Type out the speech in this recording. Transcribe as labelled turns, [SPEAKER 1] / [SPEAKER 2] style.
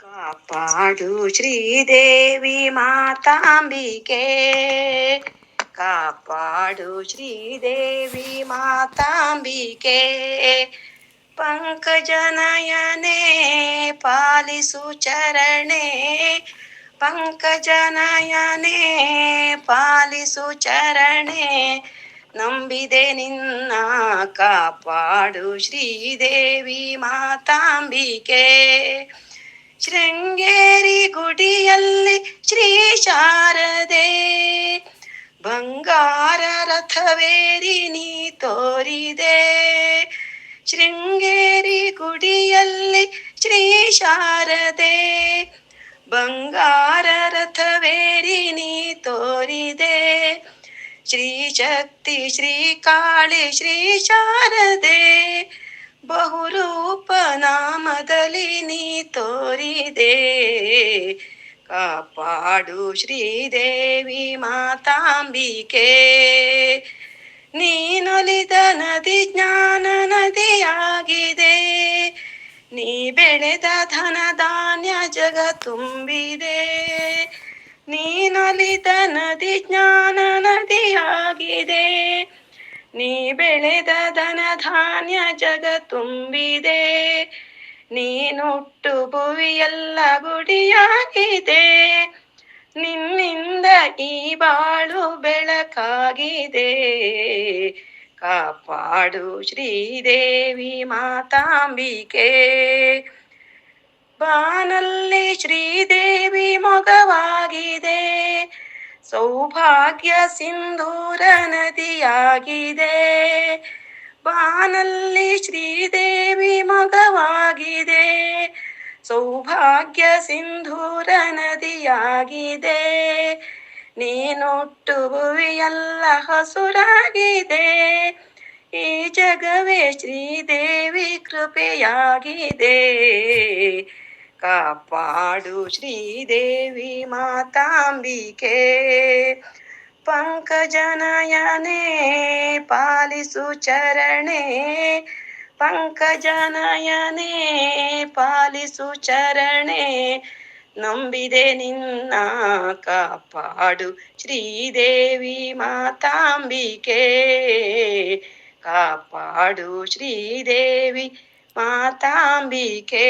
[SPEAKER 1] ಕಾಪಾಡು ಶ್ರೀದೇವಿ ಮಾತಾಂಬಿಕೆ ಕಾಪಾಡು ಶ್ರೀದೇವಿ ಮಾತಾಂಬಿಕೆ ಪಂಕಜನಯನೆ ಪಾಲಿಸು ಚರಣೆ ಪಂಕಜನಯನೆ ಪಾಲಿಸು ಚರಣೆ ನಂಬಿದೆ ನಿನ್ನ ಕಾಪಾಡು ಶ್ರೀದೇವಿ ಮಾತಾಂಬಿಕೆ ಶೃಂಗೇರಿ ಗುಡಿಯಲ್ಲಿ ಶ್ರೀ ಶಾರದೆ. ಬಂಗಾರ ರಥವೇರಿ ನೀ ತೋರಿದೆ. ಶೃಂಗೇರಿ ಗುಡಿಯಲ್ಲಿ ಶ್ರೀ ಶಾರದೆ. ಬಂಗಾರ ರಥವೇರಿ ನೀ ತೋರಿದೆ. ಶ್ರೀ ಶಕ್ತಿ, ಶ್ರೀ ಕಾಳಿ, ಶ್ರೀ ಶಾರದೆ. ಬಹುರೂಪ ನಾಮದಲ್ಲಿ ನೀ ತೋರಿದೆ ಕಾಪಾಡು ಶ್ರೀದೇವಿ ಮಾತಾಂಬಿಕೆ. ನೀನೊಲಿದ ನದಿ ಜ್ಞಾನ ನದಿಯಾಗಿದೆ. ನೀ ಬೆಳೆದ ಧನ ಧಾನ್ಯ ಜಗ ತುಂಬಿದೆ. ನೀನೊಲಿದ ನದಿ ಜ್ಞಾನ ನದಿಯಾಗಿದೆ. ನೀ ಬೆಳೆದ ಧನ ಧಾನ್ಯ ಜಗ ತುಂಬಿದೆ. ನೀನುಟ್ಟು ಭುವಿಯೆಲ್ಲ ಗುಡಿಯಾಗಿದೆ. ನಿನ್ನಿಂದ ಈ ಬಾಳು ಬೆಳಕಾಗಿದೆ. ಕಾಪಾಡು ಶ್ರೀದೇವಿ ಮಾತಾಂಬಿಕೆ. ಬಾನಲ್ಲಿ ಶ್ರೀದೇವಿ ಮೊಗವಾಗಿದೆ. ಸೌಭಾಗ್ಯ ಸಿಂಧೂರ ನದಿಯಾಗಿದೆ. ಬಾನಲ್ಲಿ ಶ್ರೀದೇವಿ ಮಗವಾಗಿದೆ ಸೌಭಾಗ್ಯ ಸಿಂಧೂರ ನದಿಯಾಗಿದೆ ನೀನೊಟ್ಟು ಎಲ್ಲ ಹಸುರಾಗಿದೆ. ಈ ಜಗವೇ ಶ್ರೀದೇವಿ ಕೃಪೆಯಾಗಿದೆ. ಕಾಪಾಡು ಶ್ರೀದೇವಿ ಮಾತಾಂಬಿಕೆ. ಪಂಕಜನಯನೇ ಪಾಲಿಸು ಚರಣೆ. ಪಂಕಜನಯನೆ ಪಾಲಿಸು ಚರಣೆ ನಂಬಿದೆ ನಿನ್ನ ಕಾಪಾಡು ಶ್ರೀದೇವಿ ಮಾತಾಂಬಿಕೆ ಕಾಪಾಡು ಶ್ರೀದೇವಿ ಮಾತಾಂಬಿಕೆ